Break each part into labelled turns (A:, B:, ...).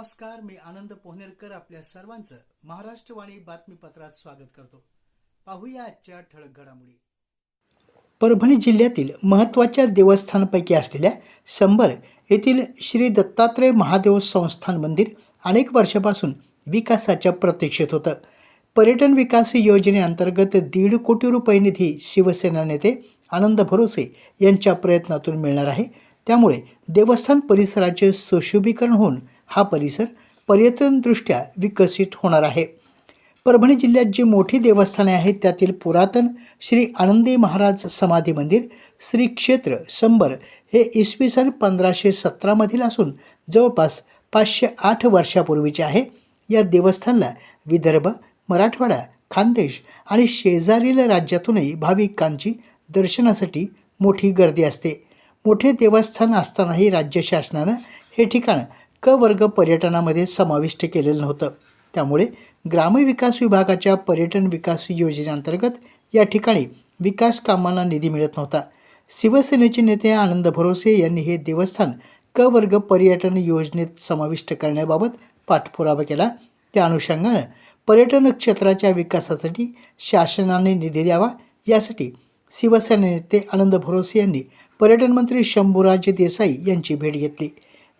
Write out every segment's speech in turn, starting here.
A: नमस्कार मी आनंद पोहनेरकर आपल्या सर्वांचं महाराष्ट्रवाणी बातमीपत्रात स्वागत करतो. पाहूया आजच्या ठळक घडामोडी. परभणी जिल्ह्यातील महत्त्वाच्या देवस्थानपैकी असलेल्या शंभर येथील श्री दत्तात्रय महादेव संस्थान मंदिर अनेक वर्षापासून विकासाच्या प्रतीक्षेत होतं. पर्यटन विकास योजनेअंतर्गत दीड कोटी रुपये निधी शिवसेना नेते आनंद भरोसे यांच्या प्रयत्नातून मिळणार आहे. त्यामुळे देवस्थान परिसराचे सुशोभीकरण होऊन हा परिसर पर्यटनदृष्ट्या विकसित होणार आहे. परभणी जिल्ह्यात जी मोठी देवस्थाने आहेत त्यातील पुरातन श्री आनंदी महाराज समाधी मंदिर श्री क्षेत्र संबर हे इसवी सन पंधराशे सतरामधील असून जवळपास पाचशे आठ वर्षापूर्वीचे आहे. या देवस्थानला विदर्भ मराठवाडा खानदेश आणि शेजारील राज्यातूनही भाविकांची दर्शनासाठी मोठी गर्दी असते. मोठे देवस्थान असतानाही राज्य शासनानं हे ठिकाण क वर्ग पर्यटनामध्ये समाविष्ट केलेलं नव्हतं. त्यामुळे ग्रामविकास विभागाच्या पर्यटन विकास योजनेअंतर्गत या ठिकाणी विकास कामांना निधी मिळत नव्हता. शिवसेनेचे नेते आनंद भरोसे यांनी हे देवस्थान क वर्ग पर्यटन योजनेत समाविष्ट करण्याबाबत पाठपुरावा केला. त्या अनुषंगानं पर्यटन क्षेत्राच्या विकासासाठी शासनाने निधी द्यावा यासाठी शिवसेना नेते आनंद भरोसे यांनी पर्यटन मंत्री शंभूराज देसाई यांची भेट घेतली.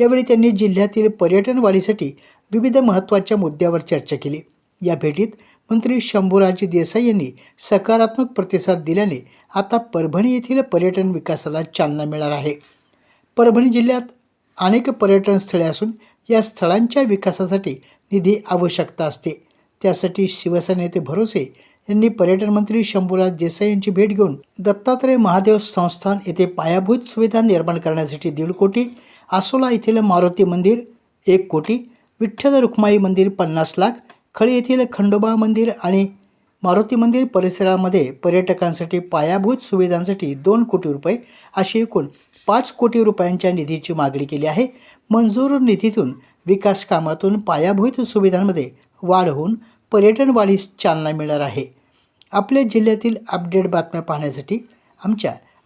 A: यावेळी त्यांनी जिल्ह्यातील पर्यटन वाढीसाठी विविध महत्त्वाच्या मुद्द्यावर चर्चा केली. या भेटीत मंत्री शंभूराज देसाई यांनी सकारात्मक प्रतिसाद दिल्याने आता परभणी येथील पर्यटन विकासाला चालना मिळणार आहे. परभणी जिल्ह्यात अनेक पर्यटन स्थळे असून या स्थळांच्या विकासासाठी निधी आवश्यकता असते. त्यासाठी शिवसेना नेते भरोसे यांनी पर्यटन मंत्री शंभूराज देसाई यांची भेट घेऊन दत्तात्रय महादेव संस्थान येथे पायाभूत सुविधा निर्माण करण्यासाठी दीड कोटी आसोला येथील मारुती मंदिर एक कोटी. विठ्ठल रुक्माई मंदिर पन्नास लाख. खळी येथील खंडोबा मंदिर आणि मारुती मंदिर परिसरामध्ये पर्यटकांसाठी पायाभूत सुविधांसाठी दोन कोटी रुपये अशी एकूण पाच कोटी रुपयांच्या निधीची मागणी केली आहे. मंजूर निधीतून विकास कामातून पायाभूत सुविधांमध्ये वाढ होऊन पर्यटन वाढीस चालना मिळणार आहे. आपल्या जिल्ह्यातील अपडेट बातम्या पाहण्यासाठी आमच्या